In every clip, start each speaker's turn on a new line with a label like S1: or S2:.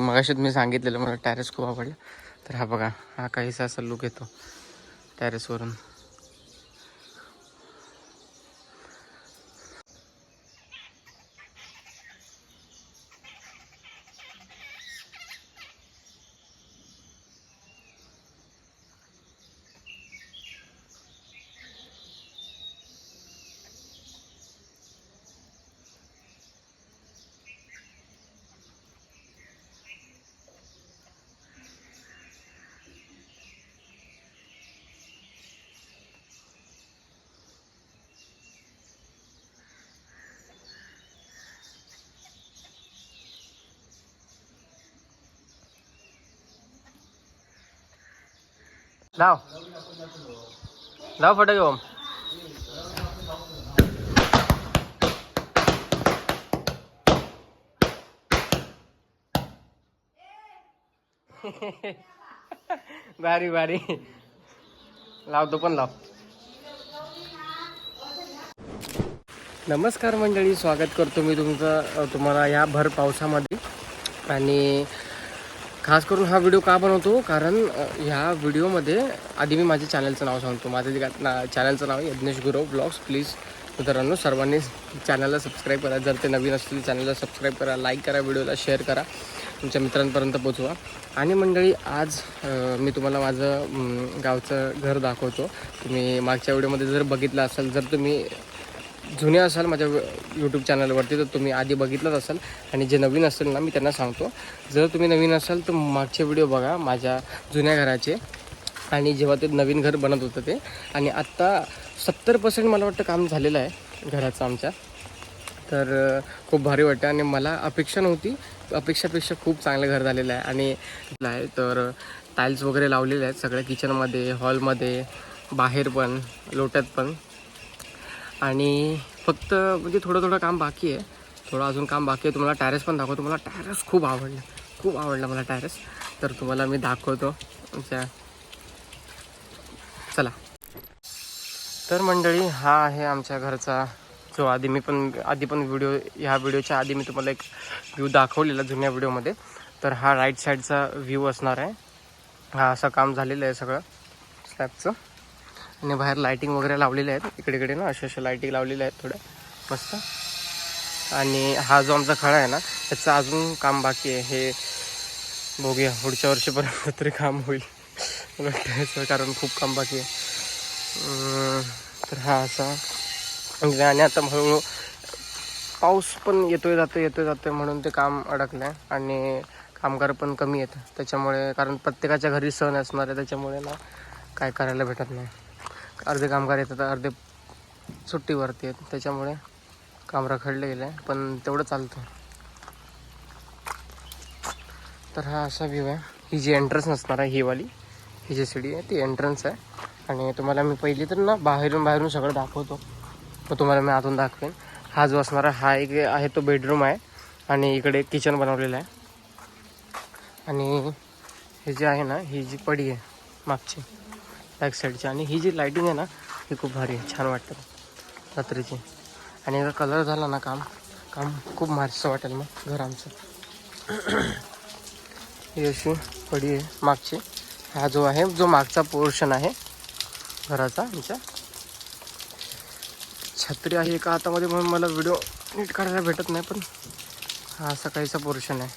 S1: मगाशीच मी सांगितलेलं मला टॅरेस खूप आवडलं. तर हा बघा हा काहीसा असा लुक येतो टॅरेसवरून लाव. लाव फटाके ओम भारी भारी. लावतो पण लाव. नमस्कार मंडळी स्वागत करतो मी तुमचं तुम्हाला या भर पावसामध्ये. आणि खास करून हा व्हिडिओ का बनवतो? कारण ह्या व्हिडिओमध्ये आधी मी माझ्या चॅनलचं नाव सांगतो. माझं जे ना चॅनलचं नाव आहे यज्ञेश गुरव ब्लॉग्स प्लीज मित्रांनो सर्वांनी चॅनलला सबस्क्राईब करा. जर ते नवीन असतील चॅनलला सबस्क्राईब करा. लाईक करा व्हिडिओला शेअर करा. तुमच्या मित्रांपर्यंत पोचवा आणि मंडळी आज मी तुम्हाला माझं गावचं घर दाखवतो. तुम्ही मागच्या व्हिडिओमध्ये जर बघितलं असेल जर तुम्ही जुने असाल माझ्या यूट्यूब चॅनलवरती तर तुम्ही आधी बघितलंच असाल. आणि जे नवीन असेल ना मी त्यांना सांगतो. जर तुम्ही नवीन असाल तर मागचे व्हिडिओ बघा माझ्या जुन्या घराचे. आणि जेव्हा ते नवीन घर बनत होतं ते. आणि आत्ता सत्तर पर्सेंट मला वाटतं काम झालेलं आहे घराचं आमच्या. तर खूप भारी वाटतं. आणि मला अपेक्षा नव्हती. अपेक्षापेक्षा खूप चांगलं घर झालेलं आहे. आणि आहे तर टाईल्स वगैरे लावलेले आहेत. सगळ्या किचनमध्ये हॉलमध्ये बाहेर पण लोट्यात पण. आणि फक्त म्हणजे थोडं थोडं काम बाकी आहे. थोडं अजून काम बाकी आहे. तुम्हाला टॅरेस पण दाखवतो. मला टॅरेस खूप आवडलं. खूप आवडलं मला टॅरेस तर तुम्हाला मी दाखवतो चला. तर मंडळी हा आहे आमच्या घरचा जो आधी मी पण आधी पण व्हिडिओ ह्या व्हिडिओच्या आधी मी तुम्हाला एक व्ह्यू दाखवलेला जुन्या व्हिडिओमध्ये तर हा राईट साईडचा व्ह्यू असणार आहे. हा असं काम झालेलं आहे सगळं. स्लॅबचं आणि बाहेर लायटिंग वगैरे लावलेल्या आहेत. इकडे इकडे ना अशा अशा लायटिंग लावलेल्या आहेत थोड्या मस्त. आणि हा जो आमचा खळा आहे ना त्याचं अजून काम बाकी आहे. हे बघूया पुढच्या वर्षीपर्यंत तरी काम होईल. कारण खूप काम बाकी आहे. तर हा असा. म्हणजे आणि आता हळूहळू पाऊस पण येतोय जातोय येतोय आहे म्हणून ते काम अडकलं आहे आणि कामगार पण कमी आहेत. त्याच्यामुळे कारण प्रत्येकाच्या घरी सण असणार आहे त्याच्यामुळे ना काय करायला भेटत नाही. अर्धे कामगार येतात अर्धे सुट्टीवरती आहेत. त्याच्यामुळे काम रखडलं गेलं. आहे पण तेवढं चालतं. तर हा असा व्ह्यू आहे. ही जी एंट्रन्स नसणार आहे ही वाली ही जी सीडी आहे ती एंट्रन्स आहे. आणि तुम्हाला मी पहिली तर ना बाहेरून बाहेरून सगळं दाखवतो. मग तुम्हाला मी आतून दाखवेन. हा जो असणारा हा एक आहे तो बेडरूम आहे. आणि इकडे किचन बनवलेलं आहे. आणि हे जे आहे ना ही जी पडी आहे मागची. बॅक साईडची आणि ही जी लाईटिंग आहे ना ही खूप भारी आहे. छान वाटतं. रात्रीची. आणि एकदा कलर झाला ना काम काम खूप मारसं वाटेल मग घर आमचं. ही अशी पडी आहे मागची. हा जो आहे जो मागचा पोर्शन आहे घराचा आमच्या. छत्री आहे एका हातामध्ये म्हणून मला व्हिडिओ नीट काढायला भेटत नाही पण हा सकाळीचा पोर्शन आहे.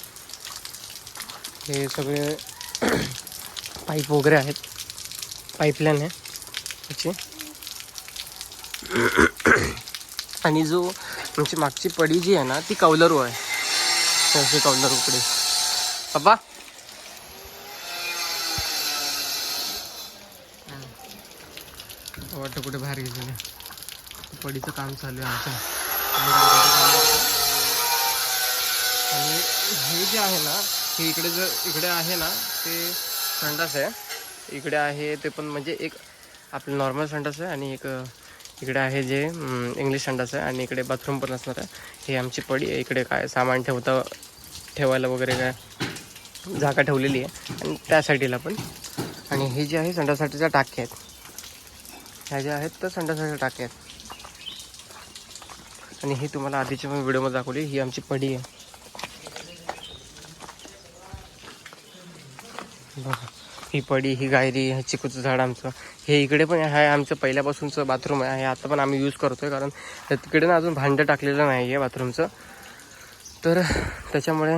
S1: हे सगळे पाईप वगैरे आहेत. पाईपलाईन आहे त्याची आणि जो म्हणजे मागची पडी जी आहे ना ती कौलरू आहे. कौलरू उकडे. पप्पा? वाटतं कुठे बाहेर गेलेलं पडीचं काम चालू आहे आमचं. आणि हे जे आहे ना हे इकडे जर इकडे आहे ना ते संडास आहे. इकडे आहे ते पण म्हणजे एक आपलं नॉर्मल संडास आहे आणि एक इकडे आहे जे इंग्लिश संडास आहे आणि इकडे बाथरूम पण असणार आहे. हे आमची पडी आहे. इकडे काय सामान ठेवता ठेवायला वगैरे काय जागा ठेवलेली आहे. आणि त्या साईडला पण. आणि हे जे आहे संडासाठीच्या टाक्या आहेत. ह्या ज्या आहेत तर संडासाच्या टाक्या आहेत. आणि ही तुम्हाला आधीच्या पण व्हिडिओमध्ये दाखवली. ही आमची पडी आहे. बघा. ही पडी ही गायरी हे चिकूचं झाड आमचं. हे इकडे पण आहे आमचं पहिल्यापासूनचं बाथरूम आहे. आता पण आम्ही यूज करतोय कारण तिकडे ना अजून भांडं टाकलेलं नाही आहे बाथरूमचं. तर त्याच्यामुळे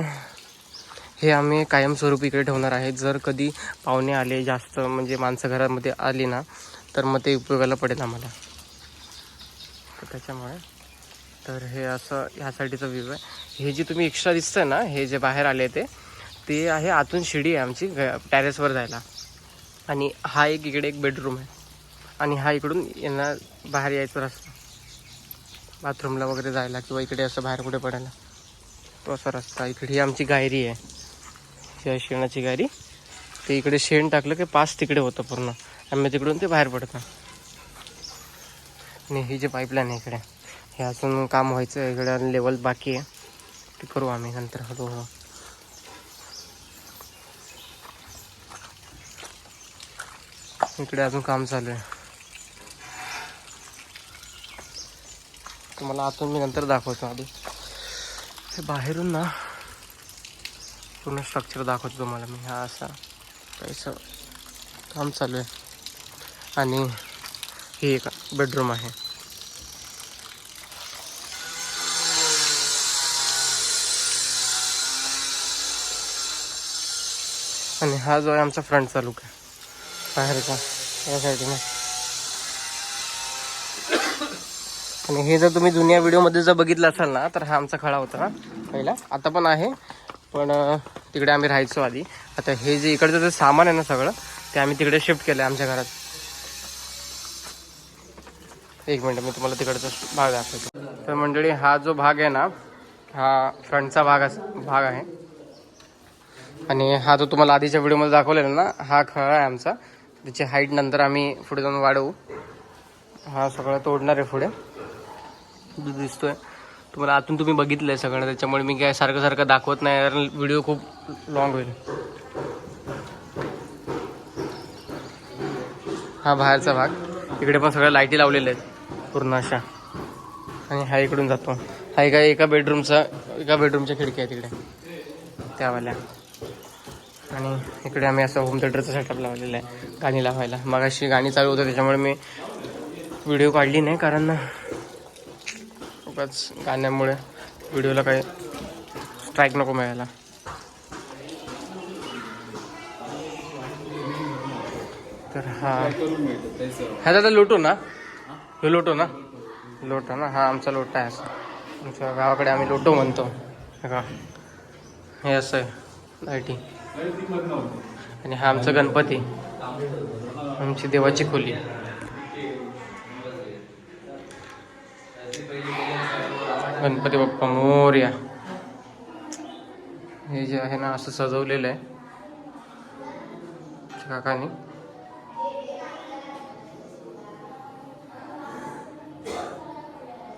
S1: हे आम्ही कायमस्वरूपी इकडे ठेवणार आहे. जर कधी पाहुणे आले जास्त म्हणजे माणसं घरामध्ये आली ना तर मग ते उपयोगाला पडेल आम्हाला. तर त्याच्यामुळे तर हे असं ह्यासाठीचं व्ह्यू आहे. हे जे तुम्ही एक्स्ट्रा दिसतं ना हे जे बाहेर आले ते ते आहे आतून शिडी आहे आमची टॅरेसवर जायला. आणि हा एक इकडे एक बेडरूम आहे. आणि हा इकडून यांना बाहेर यायचा रस्ता. बाथरूमला वगैरे जायला किंवा इकडे असं बाहेर कुठे पडायला. तो असा रस्ता इकडे ही आमची गायरी आहे. ही शेणाची गायरी. ते इकडे शेण टाकलं की पास तिकडे होतं पूर्ण. आम्ही तिकडून ते बाहेर पडतं. आणि ही जे पाईपलाईन आहे इकडे हे अजून काम व्हायचं आहे. इकडे लेवल बाकी आहे. ते करू आम्ही नंतर. हळूहळू इकडे अजून काम चालू आहे. तुम्हाला आतून मी नंतर दाखवतो आधी. हे बाहेरून ना पूर्ण स्ट्रक्चर दाखवतो तुम्हाला मी. हा असा पैसा काम चालू आहे. आणि हे एक बेडरूम आहे. आणि हा जो आहे आमचा फ्रंट चालू आहे. बाहेरचा. या साईडने. आणि हे जर तुम्ही जुन्या व्हिडिओमध्ये जर बघितलं असाल ना तर हा आमचा खळा होता ना पहिला. आता पण आहे पण तिकडे आम्ही राहायचो आधी. आता हे जे इकडचं जे सामान आहे ना सगळं ते आम्ही तिकडे शिफ्ट केलं आहे आमच्या घरात. एक मिनटं मी तुम्हाला तिकडचा भाग दाखवतो. तर मंडळी हा जो भाग आहे ना हा फ्रंटचा भाग अस भाग आहे. आणि हा जो तुम्हाला आधीच्या व्हिडिओमध्ये दाखवलेला ना हा खळा आहे आमचा. त्याची हाईट नंतर आम्ही पुढे जाऊन वाढवू. हा सगळं तोडणार आहे पुढे. जो दिसतोय. तुम्हाला आतून तुम्ही बघितलंय सगळं त्याच्यामुळे मी काय सारखं सारखं दाखवत नाही कारण व्हिडिओ खूप लॉंग होईल. हा बाहेरचा भाग. इकडे पण सगळ्या लाईटी लावलेल्या आहेत पूर्ण अशा. आणि हा इकडून जातो. हा एका एका बेडरूमचा एका बेडरूमच्या खिडक्या आहे तिकडे त्यावाल्या आणि इकडे आम्ही असं होम थिएटरचं सेटअप लावलेलं आहे गाणी लावायला. मग अशी गाणी चालू होतं त्याच्यामुळे मी व्हिडिओ काढली नाही कारण उगाच गाण्यामुळे व्हिडिओला काही स्ट्राईक नको मिळायला. तर हा. ह्या दादा लोटो ना? हे लोटो ना? लोटो ना? हा आमचा लोटा आहे असं. आमच्या गावाकडे आम्ही लोटो म्हणतो. हे का हे असं आहे. लायटिंग आणि हा आमचा गणपती. आमची देवाची खोली. गणपती बाप्पा मोर्या. हे जे आहे ना असं सजवलेलं आहे. काकानी.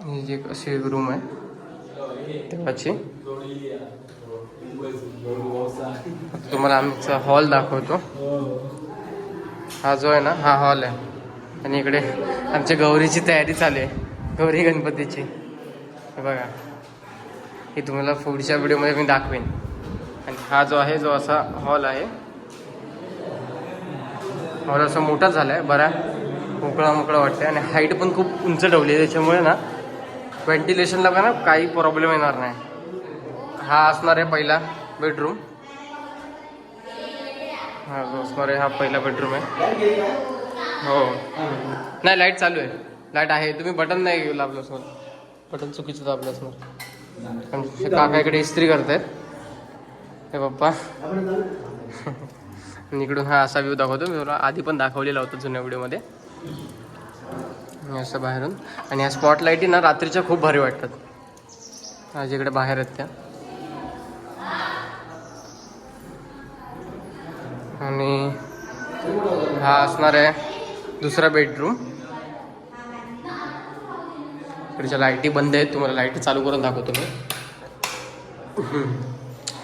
S1: ही जी अशी रूम आहे. देवाची. तुम्हाला आमचा हॉल दाखवतो. हा जो आहे ना हा हॉल आहे. आणि इकडे आमच्या गौरीची तयारी चालू आहे. गौरी गणपतीची. हे बघा. हे तुम्हाला पुढच्या व्हिडिओमध्ये मी दाखवेन. आणि हा जो आहे जो असा हॉल आहे. हॉल असा मोठा झाला आहे बरा मोकळा मोकळा वाटतं आणि हाईट पण खूप उंच ठेवली आहे. त्याच्यामुळे ना व्हेंटिलेशनला पण ना काही प्रॉब्लेम येणार नाही. हा असणार आहे पहिला बेडरूम हा जो असणार आहे हा पहिला बेडरूम आहे. हो. नाही लाइट चालू आहे. लाइट आहे. तुम्ही बटन नाही लाभलं असणार. बटन चुकीचं दाबलं असणार. काकाकडे इकडे इस्त्री करतायत. हे पप्पा. इकडून हा असा व्ह्यू दाखवतो. मी तुला आधी पण दाखवलेला होता जुन्या व्हिडिओमध्ये. असं बाहेरून. आणि ह्या स्पॉटलाईटी ना रात्रीच्या खूप भारी वाटतात. जिकडे इकडे बाहेर आहेत त्या. आणि हा असणार आहे दुसरा बेडरूम इकडच्या लाईटी बंद आहेत तुम्हाला लाईटी चालू करून दाखवतो मी.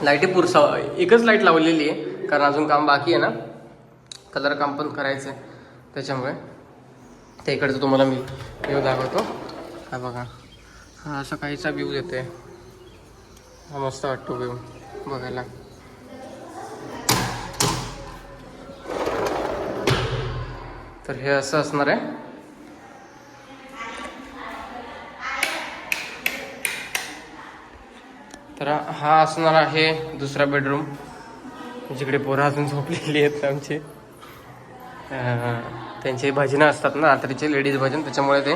S1: लाईटी पुरसा एकच लाइट लावलेली आहे कारण अजून काम बाकी आहे ना. कलर काम पण करायचं आहे त्याच्यामुळे. ते इकडचं तुम्हाला मी व्ह्यू दाखवतो. हा बघा. हा असा काहीचा व्ह्यू देते. हा मस्त वाटतो व्ह्यू बघायला. तर हे असं असणार आहे. तर हा असणार आहे दुसरा बेडरूम जिकडे पोरं अजून झोपलेली आहेत आमची. त्यांचे भजनं असतात ना रात्रीचे लेडीज भजन त्याच्यामुळे ते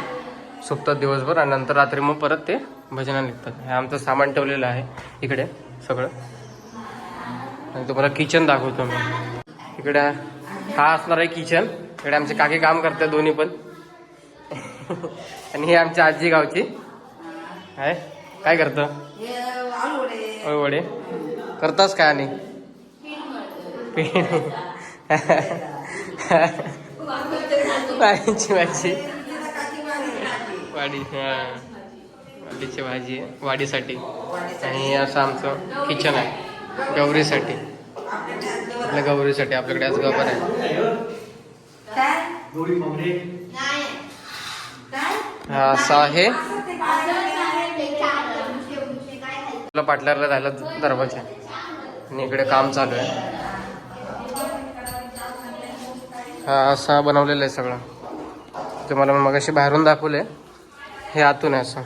S1: सुकतात दिवसभर आणि नंतर रात्री मग परत ते भजनं निघतात. हे आमचं सामान ठेवलेलं आहे इकडे सगळं. आणि तुम्हाला किचन दाखवतो मी. इकडे हा असणार आहे किचन इकडे आमचे काकी काम करतात दोन्ही पण. आणि ही आमची आजी गावची. आहे काय करतं? वडे. करतास काय आणि? वाडीची भाजी. वाडी हां. वाडीची भाजी आहे वाडीसाठी. आणि असं आमचं किचन आहे. गौरीसाठी. आपल्या गौरीसाठी आपल्याकडे आज गबर आहे. असं आहे. तुला पाटल्याला जायला दरवाजा आणि इकडे काम चालू आहे. हा असा बनवलेला आहे सगळं. तुम्हाला मग अशी बाहेरून दाखवले. हे आतून आहे असं.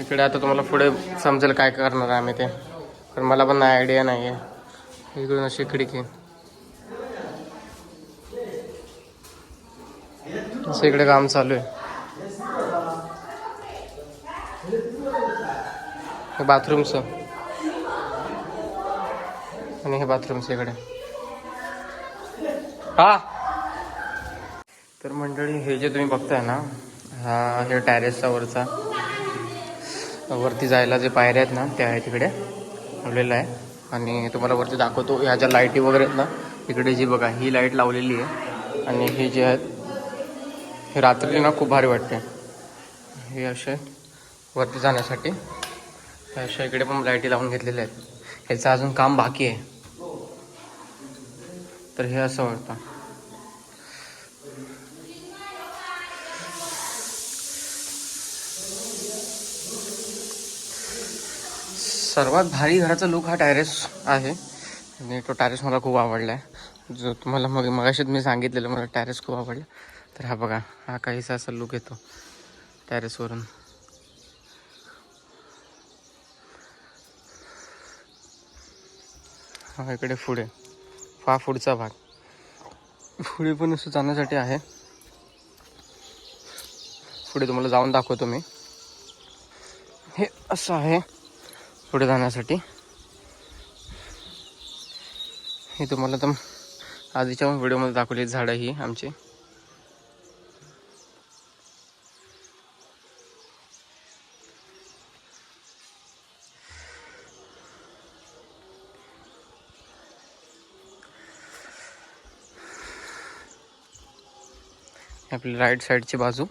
S1: इकडे आता तुम्हाला पुढे समजेल काय करणार आहे आम्ही ते. कारण मला पण नाही आयडिया नाही आहे इकडून अशी खिडकी. असं इकडे काम चालू आहे. हे बाथरूमचं आणि हे बाथरूमचं इकडे. हा! तर मंडळी हे जे तुम्ही बघताय ना हा हे टॅरेसचा वरचा वरती जायला जे पायऱ्या आहेत ना त्या आहे तिकडे. लावलेलं आहे. आणि तुम्हाला वरती दाखवतो ह्या ज्या लाईटी वगैरे आहेत ना इकडे जी बघा ही लाइट लावलेली आहे. आणि हे जे आहेत हे रात्री ना खूप भारी वाटते हे असे वरती जाण्यासाठी. अशा इकडे पण लाईटी लावून घेतलेल्या आहेत. ह्याचं अजून काम बाकी आहे. तर हे असं वाटतं. सर्वात भारी घराचा लुक हा टॅरेस आहे. आणि तो टॅरेस मला खूप आवडला आहे जो तुम्हाला मग मगाशीच मी सांगितलेलं मला टॅरेस खूप आवडला. तर हा बघा हा काहीसा असा लुक येतो टॅरेसवरून हा इकडे पुढे हा पुढचा भाग. पुढे पण असं जाण्यासाठी आहे. पुढे तुम्हाला जाऊन दाखवतो मी. हे असं आहे पुढे जाण्यासाठी. हे तुम्हाला तर आधीच्या व्हिडिओमध्ये दाखवली झाडं ही आमची. आपली राईट साईडची बाजू.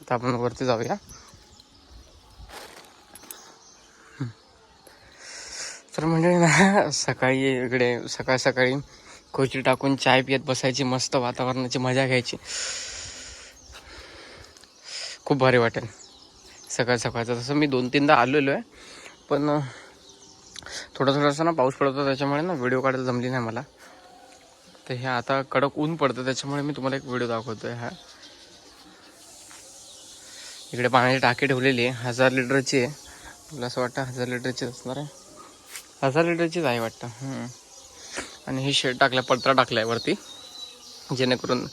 S1: आता आपण वरती जाऊया. तर म्हणजे ना सकाळी इकडे सकाळ सकाळी कोचरी टाकून चाय पियत बसायची मस्त वातावरणाची मजा घ्यायची. खूप भारी वाटेल. सकाळ सकाळचं. तसं मी दोन तीनदा आलेलो आहे पण थोडा थोडासा ना पाऊस पडतो त्याच्यामुळे ना व्हिडिओ काढायला जमली नाही मला. तर हे आता कडक ऊन पडतं त्याच्यामुळे मी तुम्हाला एक व्हिडिओ दाखवतो आहे हा. इकडे पाण्याची टाकी ठेवलेली आहे. हजार लिटरची आहे. मला असं वाटतं हजार लिटरची असणार आहे. हजार लिटरचीच आहे वाटतं. आणि हे शेड टाकलं पत्रा टाकला आहे वरती. जेणेकरून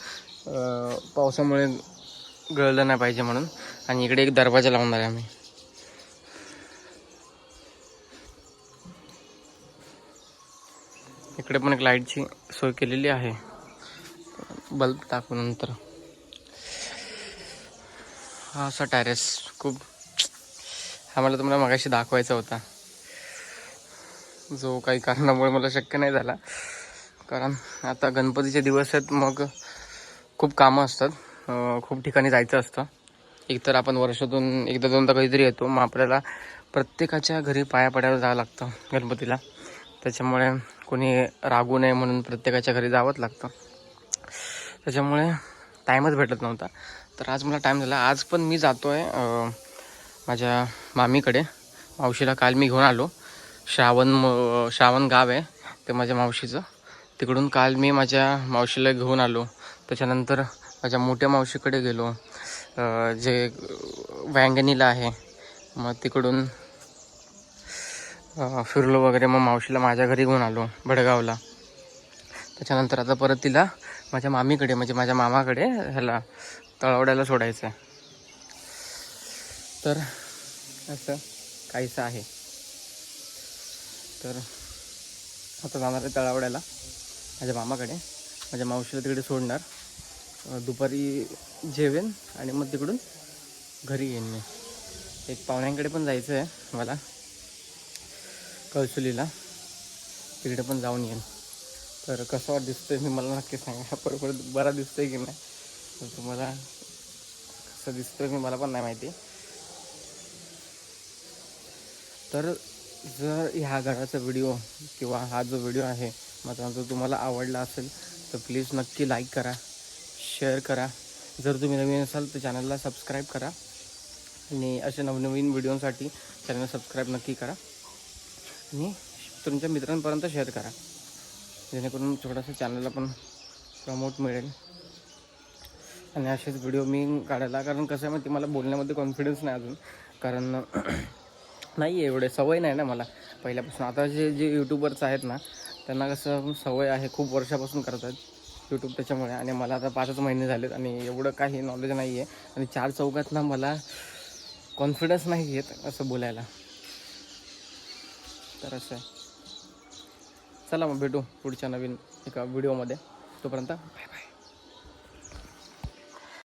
S1: पावसामुळे गळलं नाही पाहिजे म्हणून. आणि इकडे एक दरवाजा लावणार आहे आम्ही. इकडे पण एक लाईटची सोय केलेली आहे. बल्ब टाकून नंतर. हा असा टॅरेस खूप हा मला तुम्हाला मगाशी दाखवायचा होता. जो काही कारणामुळे मला शक्य नाही झाला. कारण आता गणपतीचे दिवस आहेत मग खूप कामं असतात. खूप ठिकाणी जायचं असतं. एकतर आपण वर्षातून एकदा दोनदा कधीतरी येतो. मग आपल्याला प्रत्येकाच्या घरी पाया पडायला जावं लागतं गणपतीला. त्याच्यामुळे कोणी रागू नये म्हणून प्रत्येकाच्या घरी जावंच लागतं. त्याच्यामुळे टाईमच भेटत नव्हता. तर आज मला टाईम झाला. आज पण मी जातो आहे माझ्या मामीकडे. मावशीला काल मी घेऊन आलो. श्रावण श्रावण गाव आहे ते माझ्या मावशीचं. तिकडून काल मी माझ्या मावशीला घेऊन आलो. त्याच्यानंतर माझ्या मोठ्या मावशीकडे गेलो. जे वँगनीला आहे. मग तिकडून फिरलो वगैरे. मग मावशीला माझ्या घरी घेऊन आलो भडगावला. त्याच्यानंतर आता परत तिला माझ्या मामीकडे म्हणजे माझ्या मामाकडे ह्याला तळवड्याला सोडायचं आहे तर असं काहीसं आहे. तर आता जाणार आहे तळावड्याला. माझ्या मामाकडे. माझ्या मावशीला तिकडे सोडणार. दुपारी जेवेन आणि मग तिकडून घरी येईन मी. एक पाहुण्यांकडे पण जायचं आहे मला. कळसुलीला. तिकडे पण जाऊन येईन. तर कसं वाट दिसतंय मी मला नक्की सांगा. बरोबर बरा दिसतोय की नाही? तर तुम्हाला कसं दिसतोय मी मला पण नाही माहिती. तर जर ह्या घराचा व्हिडिओ किंवा हा जो व्हिडिओ आहे माझा जर तुम्हाला आवडला असेल तर प्लीज नक्की लाईक करा. शेअर करा. जर तुम्ही नवीन असाल तर चॅनलला सबस्क्राईब करा. आणि असे नवनवीन व्हिडिओसाठी चॅनल सबस्क्राईब नक्की करा. आणि तुमच्या मित्रांपर्यंत शेअर करा. जेणेकरून थोडंसं चॅनलला पण प्रमोट मिळेल. आणि असेच व्हिडिओ मी काढायला कारण कसं आहे माहिती मला बोलण्यामध्ये कॉन्फिडन्स नाही अजून. कारण नाही आहे एवढे सवय नाही ना मला. पहिल्यापासून. आता जे जे यूट्यूबर्स आहेत ना त्यांना कसं सवय आहे खूप वर्षापासून करतात. यूट्यूब त्याच्यामुळे. आणि मला आता पाचच महिने झालेत आणि एवढं काही नॉलेज नाही आहे आणि चार चौकात ना मला कॉन्फिडन्स नाही येत असं बोलायला. तर असं आहे. चला मग भेटू पुढच्या नवीन एका व्हिडिओमध्ये तोपर्यंत बाय बाय